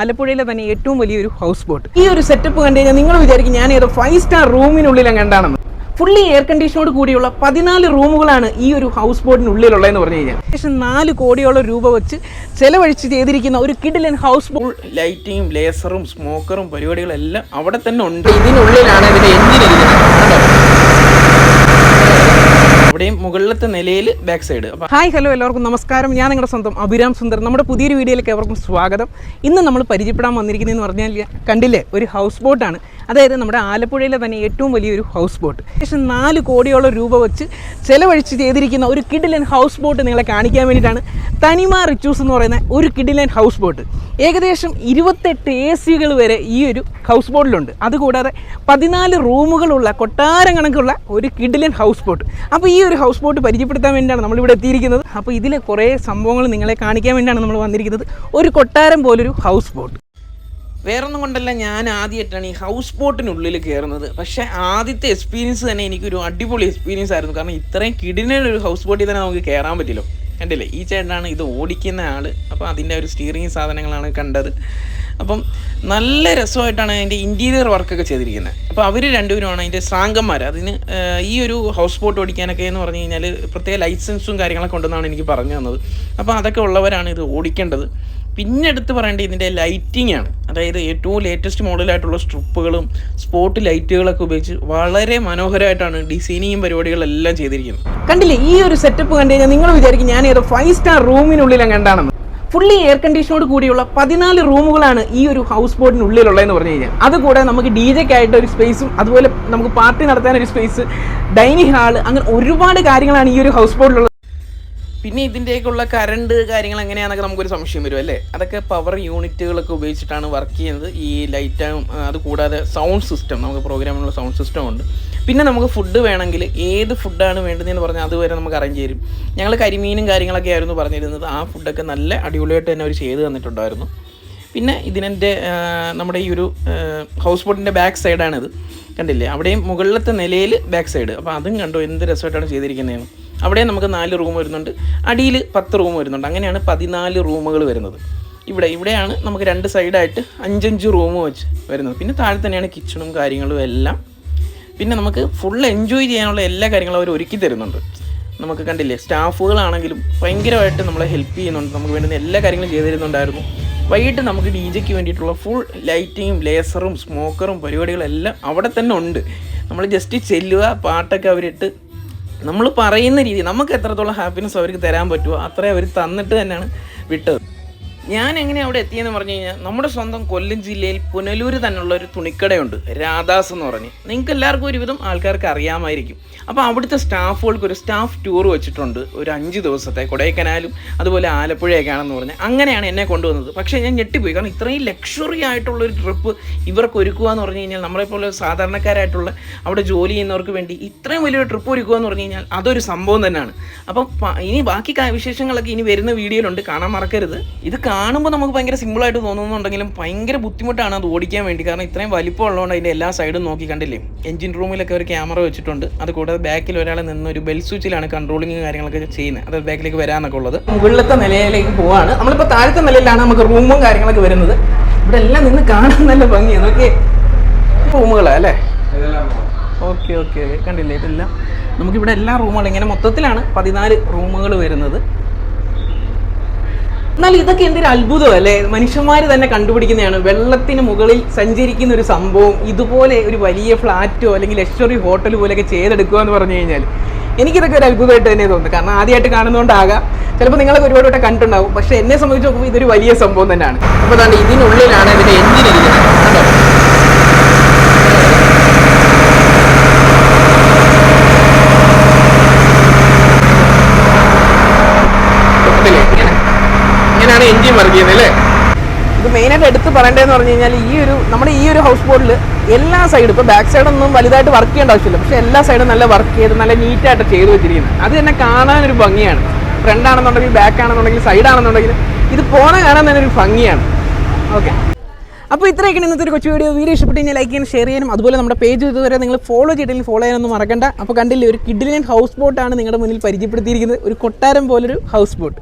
ആലപ്പുഴയിലെ തന്നെ ഏറ്റവും വലിയൊരു ഹൗസ് ബോട്ട് ഈ ഒരു സെറ്റപ്പ് കണ്ടു കഴിഞ്ഞാൽ നിങ്ങൾ വിചാരിക്കും ഞാൻ ഏതോ ഫൈവ് സ്റ്റാർ റൂമിനുള്ളിലും കണ്ടാണെന്ന് ഫുള്ളി എയർ കണ്ടീഷനോട് കൂടിയുള്ള പതിനാല് റൂമുകളാണ് ഈ ഒരു ഹൗസ് ബോട്ടിനുള്ളിലുള്ളതെന്ന് പറഞ്ഞു കഴിഞ്ഞാൽ. ഏകദേശം നാല് കോടിയോളം രൂപ വെച്ച് ചെലവഴിച്ച് ചെയ്തിരിക്കുന്ന ഒരു കിഡിലൻ ഹൗസ് ബോട്ട് ലൈറ്റിങ്ങും ലേസറും സ്മോക്കറും പരിപാടികളും എല്ലാം അവിടെ തന്നെ ഉണ്ട്. ഇതിനുള്ളിലാണ് ഇതിന്റെ എഞ്ചിൻ അവിടെയും മുകളിലത്തെ നിലയിൽ ബാക്ക് സൈഡ് ഹായ് ഹലോ എല്ലാവർക്കും നമസ്കാരം. ഞാൻ നിങ്ങളുടെ സ്വന്തം അഭിരാം സുന്ദർ നമ്മുടെ പുതിയൊരു വീഡിയോയിലേക്ക് എവർക്കും സ്വാഗതം. ഇന്ന് നമ്മൾ പരിചയപ്പെടാൻ വന്നിരിക്കുന്നതെന്ന് പറഞ്ഞാൽ കണ്ടില്ലേ ഒരു ഹൗസ് ബോട്ടാണ് അതായത് നമ്മുടെ ആലപ്പുഴയിലെ തന്നെ ഏറ്റവും വലിയൊരു ഹൗസ് ബോട്ട് ഏകദേശം നാല് കോടിയോളം രൂപ വെച്ച് ചെലവഴിച്ച് ചെയ്തിരിക്കുന്ന ഒരു കിഡിലൻ ഹൗസ് ബോട്ട് നിങ്ങളെ കാണിക്കാൻ വേണ്ടിയിട്ടാണ് തനിമ റിച്ചൂസ് എന്ന് പറയുന്ന ഒരു കിഡിലൻ ഹൗസ് ബോട്ട് ഏകദേശം ഇരുപത്തെട്ട് എ സികൾ വരെ ഈ ഒരു ഹൗസ് ബോട്ടിലുണ്ട് അതുകൂടാതെ പതിനാല് റൂമുകളുള്ള കൊട്ടാരം കണക്കുള്ള ഒരു കിഡിലൻ ഹൗസ് ബോട്ട് അപ്പോൾ ഈ ഒരു ഹൗസ് ബോട്ട് പരിചയപ്പെടുത്താൻ വേണ്ടിയാണ് നമ്മളിവിടെ എത്തിയിരിക്കുന്നത്. അപ്പോൾ ഇതിലെ കുറേ സംഭവങ്ങൾ നിങ്ങളെ കാണിക്കാൻ വേണ്ടിയാണ് നമ്മൾ വന്നിരിക്കുന്നത്. ഒരു കൊട്ടാരം പോലൊരു ഹൗസ് ബോട്ട് വേറൊന്നും കൊണ്ടല്ല ഞാൻ ആദ്യമായിട്ടാണ് ഈ ഹൗസ് ബോട്ടിനുള്ളിൽ കയറുന്നത്. പക്ഷേ ആദ്യത്തെ എക്സ്പീരിയൻസ് തന്നെ എനിക്കൊരു അടിപൊളി എക്സ്പീരിയൻസ് ആയിരുന്നു. കാരണം ഇത്രയും കിടിനൊരു ഹൗസ് ബോട്ടിൽ തന്നെ നമുക്ക് കയറാൻ പറ്റില്ലോ കണ്ടില്ലേ? ഈ ചേട്ടനാണ് ഇത് ഓടിക്കുന്ന ആൾ അപ്പോൾ അതിന്റെ ഒരു സ്റ്റീറിങ് സാധനങ്ങളാണ് കണ്ടത്. അപ്പം നല്ല രസമായിട്ടാണ് അതിന്റെ ഇന്റീരിയർ വർക്കൊക്കെ ചെയ്തിരിക്കുന്നത്. അപ്പോൾ അവർ രണ്ടുപേരുമാണ് അതിന്റെ ശ്രാങ്കന്മാർ അതിന് ഈ ഒരു ഹൗസ് ബോട്ട് ഓടിക്കാനൊക്കെ എന്ന് പറഞ്ഞു കഴിഞ്ഞാൽ പ്രത്യേക ലൈസൻസും കാര്യങ്ങളൊക്കെ ഉണ്ടെന്നാണ് എനിക്ക് പറഞ്ഞു തന്നത്. അപ്പോൾ അതൊക്കെ ഉള്ളവരാണ് ഇത് ഓടിക്കേണ്ടത്. പിന്നെ എടുത്ത് പറയേണ്ടത് ഇതിന്റെ ലൈറ്റിംഗ് ആണ്. അതായത് ഏറ്റവും ലേറ്റസ്റ്റ് മോഡലായിട്ടുള്ള സ്ട്രിപ്പുകളും സ്പോട്ട് ലൈറ്റുകളൊക്കെ ഉപയോഗിച്ച് വളരെ മനോഹരമായിട്ടാണ് ഡിസൈനിങ്ങും പരിപാടികളെല്ലാം ചെയ്തിരിക്കുന്നത്. കണ്ടില്ലേ ഈ ഒരു സെറ്റപ്പ് കണ്ടു കഴിഞ്ഞാൽ നിങ്ങൾ വിചാരിക്കും ഞാൻ ഏതോ ഫൈവ് സ്റ്റാർ റൂമിനുള്ളിലാണ് കണ്ടാണെന്ന് ഫുള്ളി എയർ കണ്ടീഷനോട് കൂടിയുള്ള പതിനാല് റൂമുകളാണ് ഈ ഒരു ഹൗസ് ബോട്ടിനുള്ളിലുള്ളതെന്ന് പറഞ്ഞു കഴിഞ്ഞാൽ. അതുകൂടെ നമുക്ക് ഡി ജെക്കായിട്ട് ഒരു സ്പേസും അതുപോലെ നമുക്ക് പാർട്ടി നടത്താൻ ഒരു സ്പേസ് ഡൈനിങ് ഹാൾ അങ്ങനെ ഒരുപാട് കാര്യങ്ങളാണ് ഈ ഒരു ഹൗസ് ബോട്ടിലുള്ളത് പിന്നെ ഇതിന്റെയൊക്കെയുള്ള കറണ്ട് കാര്യങ്ങൾ എങ്ങനെയാണെന്നൊക്കെ നമുക്കൊരു സംശയം വരും അല്ലേ? അതൊക്കെ പവർ യൂണിറ്റുകളൊക്കെ ഉപയോഗിച്ചിട്ടാണ് വർക്ക് ചെയ്യുന്നത്. ഈ ലൈറ്റും അത് കൂടാതെ സൗണ്ട് സിസ്റ്റം നമുക്ക് പ്രോഗ്രാമിനുള്ള സൗണ്ട് സിസ്റ്റം ഉണ്ട്. പിന്നെ നമുക്ക് ഫുഡ് വേണമെങ്കിൽ ഏത് ഫുഡാണ് വേണ്ടതെന്ന് പറഞ്ഞാൽ അതുവരെ നമുക്ക് അറേഞ്ച് ചെയ്യും. ഞങ്ങൾ കരിമീനും കാര്യങ്ങളൊക്കെ ആയിരുന്നു പറഞ്ഞിരുന്നത്. ആ ഫുഡൊക്കെ നല്ല അടിപൊളിയായിട്ട് തന്നെ അവർ ചെയ്ത് തന്നിട്ടുണ്ടായിരുന്നു. പിന്നെ ഇതിനെന്റെ നമ്മുടെ ഈ ഒരു ഹൗസ് ബോട്ടിന്റെ ബാക്ക് സൈഡാണിത് കണ്ടില്ലേ? അവിടെയും മുകളിലത്തെ നിലയിൽ ബാക്ക് സൈഡ് അപ്പോൾ അതും കണ്ടു എന്ത് രസമായിട്ടാണ് ചെയ്തിരിക്കുന്നതെന്ന്. അവിടെ നമുക്ക് നാല് റൂം വരുന്നുണ്ട്. അടിയിൽ പത്ത് റൂം വരുന്നുണ്ട്. അങ്ങനെയാണ് പതിനാല് റൂമുകൾ വരുന്നത്. ഇവിടെ ഇവിടെയാണ് നമുക്ക് രണ്ട് സൈഡായിട്ട് അഞ്ചഞ്ച് റൂം വെച്ച് വരുന്നത്. പിന്നെ താഴെ തന്നെയാണ് കിച്ചണും കാര്യങ്ങളും എല്ലാം. പിന്നെ നമുക്ക് ഫുൾ എൻജോയ് ചെയ്യാനുള്ള എല്ലാ കാര്യങ്ങളും അവർ ഒരുക്കി തരുന്നുണ്ട്. നമുക്ക് കണ്ടില്ലേ സ്റ്റാഫുകളാണെങ്കിലും ഭയങ്കരമായിട്ട് നമ്മളെ ഹെൽപ്പ് ചെയ്യുന്നുണ്ട്. നമുക്ക് വേണ്ടുന്ന എല്ലാ കാര്യങ്ങളും ചെയ്തു തരുന്നുണ്ടായിരുന്നു. വൈകിട്ട് നമുക്ക് ഡി ജെക്ക് വേണ്ടിയിട്ടുള്ള ഫുൾ ലൈറ്റിങ്ങും ലേസറും സ്മോക്കറും പരിപാടികളെല്ലാം അവിടെ തന്നെ ഉണ്ട്. നമ്മൾ ജസ്റ്റ് ചെല്ലുക പാട്ടൊക്കെ അവരിട്ട് നമ്മൾ പറയുന്ന രീതി നമുക്ക് എത്രത്തോളം ഹാപ്പിനെസ് അവർക്ക് തരാൻ പറ്റുമോ അത്രയും അവർ തന്നിട്ട് തന്നെയാണ് വിട്ടത്. ഞാൻ എങ്ങനെ അവിടെ എത്തിയെന്ന് പറഞ്ഞു കഴിഞ്ഞാൽ നമ്മുടെ സ്വന്തം കൊല്ലം ജില്ലയിൽ പുനലൂർ തന്നെയുള്ള ഒരു തുണിക്കടയുണ്ട് രാധാസ് എന്ന് പറഞ്ഞ്. നിങ്ങൾക്ക് എല്ലാവർക്കും ഒരുവിധം ആൾക്കാർക്ക് അറിയാമായിരിക്കും. അപ്പോൾ അവിടുത്തെ സ്റ്റാഫുകൾക്ക് ഒരു സ്റ്റാഫ് ടൂർ വെച്ചിട്ടുണ്ട് ഒരു അഞ്ച് ദിവസത്തെ കൊടൈക്കനാലും അതുപോലെ ആലപ്പുഴയൊക്കെയാണെന്ന് പറഞ്ഞ്. അങ്ങനെയാണ് എന്നെ കൊണ്ടുവന്നത്. പക്ഷേ ഞാൻ ഞെട്ടിപ്പോയി. കാരണം ഇത്രയും ലക്ഷറി ആയിട്ടുള്ള ഒരു ട്രിപ്പ് ഇവർക്ക് ഒരുക്കുക എന്ന് പറഞ്ഞു കഴിഞ്ഞാൽ നമ്മളെപ്പോലെ സാധാരണക്കാരായിട്ടുള്ള അവിടെ ജോലി ചെയ്യുന്നവർക്ക് വേണ്ടി ഇത്രയും വലിയൊരു ട്രിപ്പ് ഒരുക്കുക എന്ന് പറഞ്ഞു കഴിഞ്ഞാൽ അതൊരു സംഭവം തന്നെയാണ്. അപ്പം ഇനി ബാക്കി വിശേഷങ്ങളൊക്കെ ഇനി വരുന്ന വീഡിയോയിലുണ്ട്. കാണാൻ മറക്കരുത്. ഇത് കാണുമ്പോൾ നമുക്ക് ഭയങ്കര സിമ്പിളായിട്ട് തോന്നുന്നുണ്ടെങ്കിലും ഭയങ്കര ബുദ്ധിമുട്ടാണ് അത് ഓടിക്കാൻ വേണ്ടി. കാരണം ഇത്രയും വലിപ്പം ഉള്ളതുകൊണ്ട് അതിന്റെ എല്ലാ സൈഡും നോക്കി കണ്ടില്ലേ? എഞ്ചിൻ റൂമിലൊക്കെ ഒരു ക്യാമറ വെച്ചിട്ടുണ്ട്. അത് കൂടാതെ ബാക്കിൽ ഒരാൾ നിന്ന് ഒരു ബെൽ സ്വിച്ചിലാണ് കൺട്രോളിങ് കാര്യങ്ങളൊക്കെ ചെയ്യുന്നത്. അത് ബാക്കിലേക്ക് വരാനൊക്കെ ഉള്ളത്. മുകളിലത്തെ നിലയിലേക്ക് പോവാണ്. നമ്മളിപ്പോൾ താഴത്തെ നിലയിലാണ് നമുക്ക് റൂമും കാര്യങ്ങളൊക്കെ വരുന്നത്. ഇവിടെ എല്ലാം നിന്ന് കാണാൻ നല്ല ഭംഗിയാണ് ഓക്കെ റൂമുകളാണ് അല്ലേ? Okay okay. കണ്ടില്ലേ ഇതെല്ലാം? നമുക്കിവിടെ എല്ലാ റൂമുകളും ഇങ്ങനെ മൊത്തത്തിലാണ് പതിനാല് റൂമുകൾ വരുന്നത്. എന്നാൽ ഇതൊക്കെ എന്തൊരു അത്ഭുതം അല്ലേ? മനുഷ്യന്മാർ തന്നെ കണ്ടുപിടിക്കുന്നതാണ്. വെള്ളത്തിന് മുകളിൽ സഞ്ചരിക്കുന്ന ഒരു സംഭവം ഇതുപോലെ ഒരു വലിയ ഫ്ലാറ്റോ അല്ലെങ്കിൽ ലക്ഷറി ഹോട്ടൽ പോലെയൊക്കെ ചെയ്തെടുക്കുക എന്ന് പറഞ്ഞു കഴിഞ്ഞാൽ എനിക്കിതൊക്കെ ഒരു അത്ഭുതമായിട്ട് തന്നെ തോന്നുന്നു. കാരണം ആദ്യമായിട്ട് കാണുന്നതുകൊണ്ടാകാം ചിലപ്പോൾ നിങ്ങളൊക്കെ ഒരുപാട് വട്ടം കണ്ടിട്ടുണ്ടാവും. പക്ഷേ എന്നെ സംബന്ധിച്ച് നോക്കുമ്പോൾ ഇതൊരു വലിയ സംഭവം തന്നെയാണ്. അപ്പോൾ തന്നെ ഇതിനുള്ളിലാണ് ഇതിന്റെ എഞ്ചിൻ ഇരിക്കുന്നത് കണ്ടോ കണ്ടില്ലേ? ഇങ്ങനെ. ഇങ്ങനെയാണ് എഞ്ചിൻ വർക്ക് ചെയ്യുന്നത് അല്ലേ ഇത് മെയിനായിട്ട് എടുത്ത് പറയേണ്ടതെന്ന് പറഞ്ഞു കഴിഞ്ഞാൽ ഈ ഒരു നമ്മുടെ ഈ ഒരു ഹൗസ് ബോട്ടിൽ എല്ലാ സൈഡും ഇപ്പോൾ ബാക്ക് സൈഡൊന്നും വലുതായിട്ട് വർക്ക് ചെയ്യേണ്ട ആവശ്യമില്ല. പക്ഷേ എല്ലാ സൈഡും നല്ല വർക്ക് ചെയ്ത് നല്ല നീറ്റായിട്ട് ചെയ്ത് വെച്ചിരിക്കുന്നത് അത് തന്നെ കാണാനൊരു ഭംഗിയാണ്. ഫ്രണ്ട് ആണെന്നുണ്ടെങ്കിൽ ബാക്ക് ആണെന്നുണ്ടെങ്കിൽ സൈഡ് ആണെന്നുണ്ടെങ്കിൽ ഇത് പോണ കാണാൻ തന്നെ ഒരു ഭംഗിയാണ്. ഓക്കെ അപ്പോൾ ഇത്രയൊക്കെയാണ് ഇന്നത്തെ ഒരു കൊച്ചു വീഡിയോ വീഡിയോ ഇഷ്ടപ്പെട്ട് ലൈക്ക് ചെയ്യാനും ഷെയർ ചെയ്യാനും അതുപോലെ നമ്മുടെ പേജ് ഇതുവരെ നിങ്ങൾ ഫോളോ ചെയ്തില്ലെങ്കിൽ ഫോളോ ചെയ്യാനൊന്നും മറക്കണ്ട. അപ്പോൾ കണ്ടില്ലേ ഒരു കിഡിലിയൻ ഹൗസ് ബോട്ടാണ് നിങ്ങളുടെ മുന്നിൽ പരിചയപ്പെടുത്തിയിരിക്കുന്നത്. ഒരു കൊട്ടാരം പോലൊരു ഹൗസ് ബോട്ട്